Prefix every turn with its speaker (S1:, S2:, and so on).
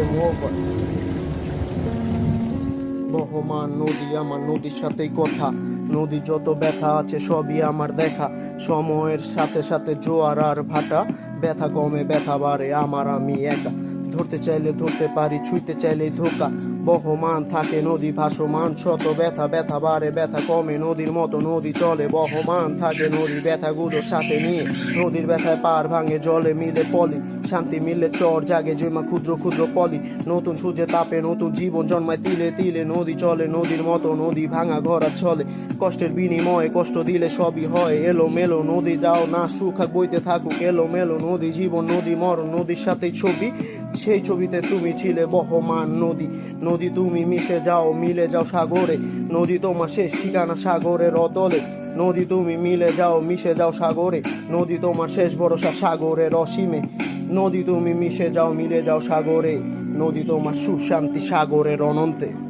S1: Game over বহমান নদী আমার নদীর সাথেই কথা। নদী যত ব্যথা আছে, সবই আমার দেখা। সময়ের সাথে সাথে জোয়ার আর ভাটা, ব্যথা কমে, ব্যথা বাড়ে, আমার আমি একা। ধরতে চাইলে ধরতে পারি, ছুঁইতে চাইলে ধোকা। বহমান থাকে নদী, ভাসমান শত ব্যথা ব্যথা বাড়ে, ব্যথা কমে। নদীর মতো নদী চলে, বহমান থাকে নদী। ব্যথাগুলো সাথে নিয়ে নদীর ব্যথায় পার ভাঙে, জলে মিলে পলি। শান্তি মিলে চর জাগে, জমা ক্ষুদ্র ক্ষুদ্র পলি। নতুন সূর্যে তাপে নতুন জীবন জন্মায়, তিলে তিলে নদী চলে, নদীর মতো নদী ভাঙা ঘরা চলে। কষ্টের বিনিময়ে কষ্ট দিলে সবই হয় এলো মেলো নদী যাও না, সুখা বইতে থাকুক এলো মেলো নদী জীবন, নদী মরণ, নদীর সাথে ছবি। সেই ছবিতে তুমি ছিলে বহমান নদী। নদী তুমি মিশে যাও, মিলে যাও সাগরে। নদী তোমার শেষ ঠিকানা সাগরের অতলে। নদী তুমি মিলে যাও, মিশে যাও সাগরে। নদী তোমার শেষ ভরসা সাগরের অসীমে। নদী তুমি মিশে যাও, মিলে যাও সাগরে। নদী তোমার সুশান্তি সাগরের অনন্তে।